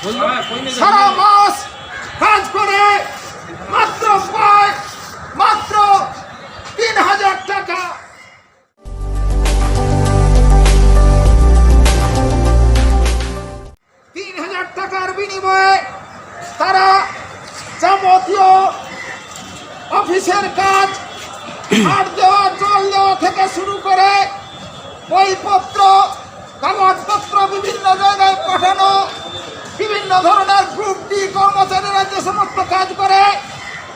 সারা মাস কাজ করে মাত্র পায় মাত্র তিন হাজার টাকা। তিন হাজার টাকার বিনিময়ে তারা যাবতীয় অফিসের কাজ হাট দেওয়া জল দেওয়া থেকে শুরু করে বইপত্র, কাগজপত্র বিভিন্ন জায়গায় পাঠানো বিভিন্ন ধরনের গ্রুপ ডি কর্মচারীরা যে সমস্ত কাজ করে,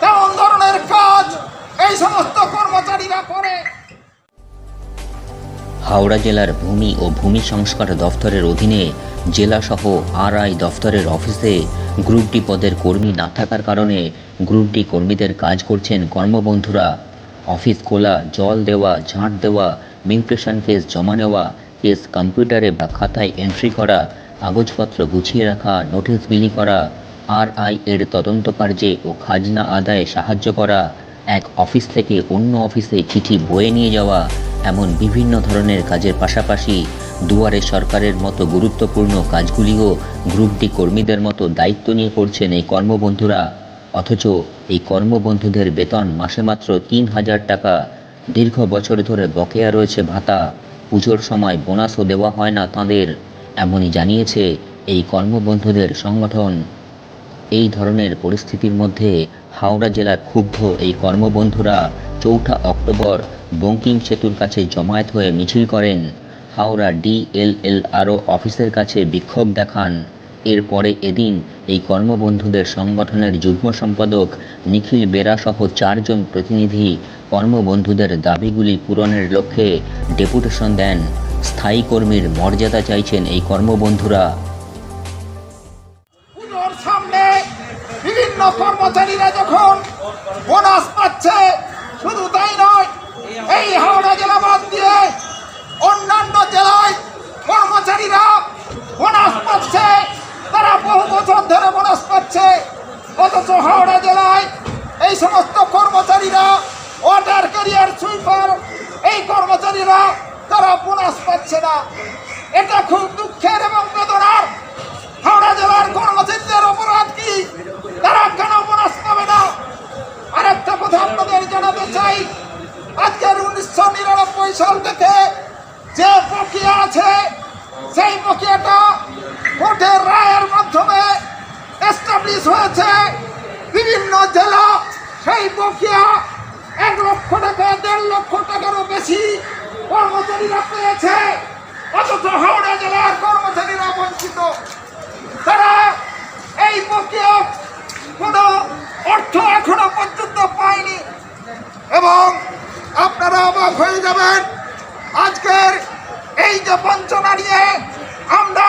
তেমন ধরনের কাজ এই সমস্ত কর্মচারীরা করে। হাওড়া জেলার ভূমি ও ভূমি সংস্কার দফতরের অধীনে জেলাসহ আরআই দফতরের অফিসে গ্রুপ ডি পদের কর্মী না থাকার কারণে গ্রুপ ডি কর্মীদের কাজ করছেন কর্মবন্ধুরা। অফিস খোলা, জল দেওয়া, ঝাঁট দেওয়া, মিউটেশন কেস জমা নেওয়া, কেস কম্পিউটারে বা খাতায় এন্ট্রি করা কাগজপত্র গুছিয়ে রাখা, নোটিশ বিলি করা, আরআই এর তদন্ত কার্যে ও খাজনা আদায়ে সাহায্য করা, এক অফিস থেকে অন্য অফিসে চিঠি বয়ে নিয়ে যাওয়া, এমন বিভিন্ন ধরনের কাজের পাশাপাশি দুয়ারে সরকারের মতো গুরুত্বপূর্ণ কাজগুলিও গ্রুপ ডি কর্মীদের মতো দায়িত্ব নিয়ে করছেন এই কর্মবন্ধুরা। অথচ এই কর্মবন্ধুদের বেতন মাসে মাত্র তিন হাজার টাকা। দীর্ঘ বছর ধরে বকেয়া রয়েছে ভাতা। পুজোর সময় বোনাসও দেওয়া হয় না তাঁদের। এমনই জানিয়েছে এই কর্মবন্ধুদের সংগঠন। এই ধরনের পরিস্থিতির মধ্যে হাওড়া জেলার ক্ষুব্ধ এই কর্মবন্ধুরা চৌঠা অক্টোবর বঙ্কিম সেতুর কাছে জমায়েত হয়ে মিছিল করেন। হাওড়া ডিএলএলআরও অফিসের কাছে বিক্ষোভ দেখান। এরপরে এদিন এই কর্মবন্ধুদের সংগঠনের যুগ্ম সম্পাদক নিখিল বেরা সহ চারজন প্রতিনিধি কর্মবন্ধুদের দাবিগুলি পূরণের লক্ষ্যে ডেপুটেশন দেন। স্থায়ী কর্মীর মর্যাদা চাইছেন এই কর্মবন্ধুরা। সামনে বিভিন্ন কর্মচারীরা যখন বোনাস পাচ্ছে, শুধু তাই নয়, এই হাওড়া জেলা বাদ দিয়ে অন্যান্য জেলায় কর্মচারীরা বোনাস পাচ্ছে, তারা বহু বছর ধরে বোনাস পাচ্ছে, অথচ হাওড়া জেলায় এই সমস্ত কর্মচারীরা ওয়াটার ক্যারিয়ার সুইপার পাচ্ছে না। এটা খুব দুঃখের এবং বেদনার। হাওড়া জেলার কর্মচারীদের অপরাধ কি? তারা কেন বোনাস পাবে না? আরেকটা কথা আপনাদের জানাতে চাই। আজকের উনিশশো নিরানব্বই সাল থেকে যে প্রক্রিয়া আছে, সেই প্রক্রিয়াটা কোর্টের রায়ের মাধ্যমে এস্টাবলিশ হয়েছে। বিভিন্ন জেলা সেই প্রক্রিয়া এক লক্ষ টাকা, দেড় লক্ষ টাকারও বেশি কর্মচারীরা পেয়েছে। অথচ হাওড়া জেলার কর্মচারীরা বঞ্চিত। তারা এই প্রক্রিয়া কোনো অর্থ এখনও পর্যন্ত পায়নি। এবং আপনারা অবাক হয়ে যাবেন, আজকের এই যে বঞ্চনা নিয়ে আমরা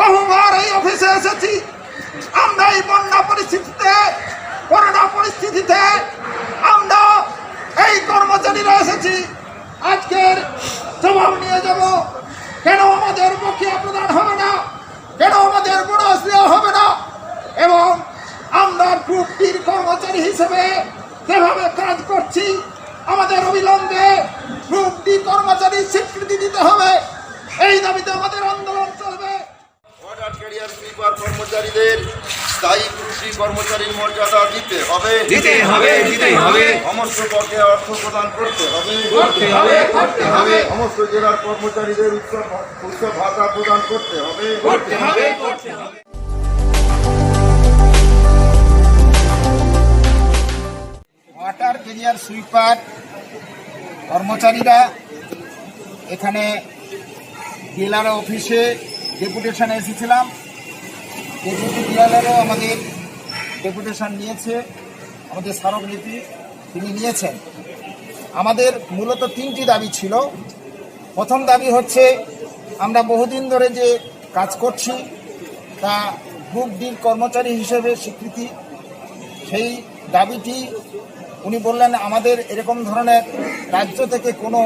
বহুবার এই অফিসে এসেছি। আমরা এই বন্যা পরিস্থিতিতে, করোনা পরিস্থিতিতে আমরা এই কর্মচারীরা এসেছি। আজকের জবাব নিয়ে যাব কেন আমাদের বকেয়া প্রদান হবে না কেন আমাদের বোনাস দেওয়া হবে না এবং আমরা গ্রুপ ডির কর্মচারী হিসেবে যেভাবে কাজ করছি আমাদের অবিলম্বে গ্রুপ ডি কর্মচারী স্বীকৃতি দিতে হবে। এই দাবিতে আমাদের আন্দোলন চলবে। ক্যারিয়ার কর্মচারীদের স্থায়ী কৃষি কর্মচারীর মর্যাদা দিতে হবে। দিতে হবে দিতে হবে। সমস্ত পক্ষে অর্থ প্রদান করতে হবে। করতে হবে করতে হবে। সমস্ত জেলার কর্মচারীদের উৎসব উৎসব ভাতা প্রদান করতে হবে। করতে হবে করতে হবে। ক্যারিয়ার সুইপার কর্মচারীরা এখানে ডিলার অফিসে ডেপুটেশনে এসেছিলাম। ডেপুটি ডিলারও আমাদের ডেপুটেশন নিয়েছে। আমাদের স্মারকলিপি তিনি নিয়েছেন। আমাদের মূলত তিনটি দাবি ছিল। প্রথম দাবি হচ্ছে, আমরা বহুদিন ধরে যে কাজ করছি, তা গ্রুপ ডির কর্মচারী হিসেবে স্বীকৃতি। সেই দাবিটি উনি বললেন, আমাদের এরকম ধরনের রাজ্য থেকে কোনো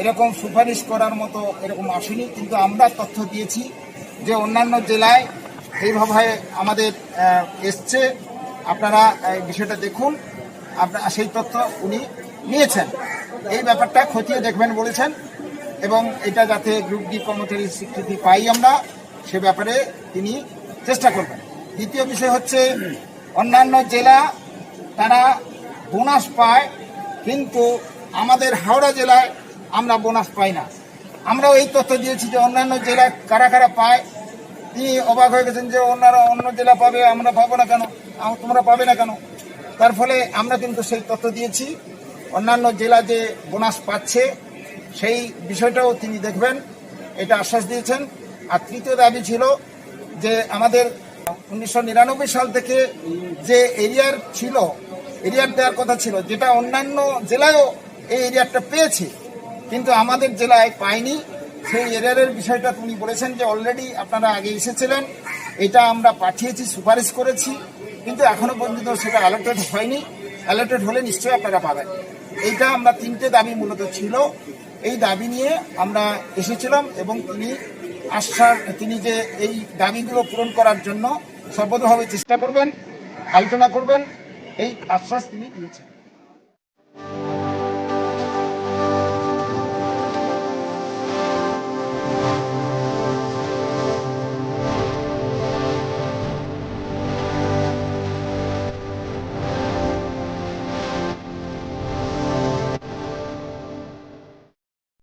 এরকম সুপারিশ করার মতো এরকম আসেনি। কিন্তু আমরা তথ্য দিয়েছি যে অন্যান্য জেলায় এইভাবে আমাদের এসছে, আপনারা বিষয়টা দেখুন। আপনারা সেই তথ্য উনি নিয়েছেন। এই ব্যাপারটা খতিয়ে দেখবেন বলেছেন এবং এটা যাতে গ্রুপ ডি কর্মচারীর স্বীকৃতি পাই আমরা, সে ব্যাপারে তিনি চেষ্টা করবেন। দ্বিতীয় বিষয় হচ্ছে, অন্যান্য জেলা, তারা বোনাস পায়, কিন্তু আমাদের হাওড়া জেলায় আমরা বোনাস পাই না। আমরাও এই তথ্য দিয়েছি যে অন্যান্য জেলায় কারা কারা পায়। তিনি অবাক হয়ে গেছেন যে অন্যরা অন্য জেলা পাবে, আমরা পাবো না কেন? তোমরা পাবে না কেন? তার ফলে আমরা কিন্তু সেই তথ্য দিয়েছি। অন্যান্য জেলা যে বোনাস পাচ্ছে, সেই বিষয়টাও তিনি দেখবেন। এটা আশ্বাস দিয়েছেন। আর তৃতীয় দাবি ছিল যে আমাদের উনিশশো নিরানব্বই সাল থেকে যে এরিয়ার ছিল এরিয়ার দেওয়ার কথা ছিল, যেটা অন্যান্য জেলায়ও এই এরিয়ারটা পেয়েছে। কিন্তু আমাদের জেলায় পাইনি। সেই এরিয়ারের বিষয়টা তিনি বলেছেন যে অলরেডি আপনারা আগে এসেছিলেন। এটা আমরা পাঠিয়েছি, সুপারিশ করেছি। কিন্তু এখনও পর্যন্ত সেটা অ্যালোটেড হয়নি। অ্যালোটেড হলে নিশ্চয়ই আপনারা পাবেন। এইটা আমরা তিনটে দাবি মূলত ছিল। এই দাবি নিয়ে আমরা এসেছিলাম এবং তিনি আশ্বাস, তিনি যে এই দাবিগুলো পূরণ করার জন্য সর্বতভাবে চেষ্টা করবেন, আলোচনা করবেন। এই আশ্বাস তিনি দিয়েছেন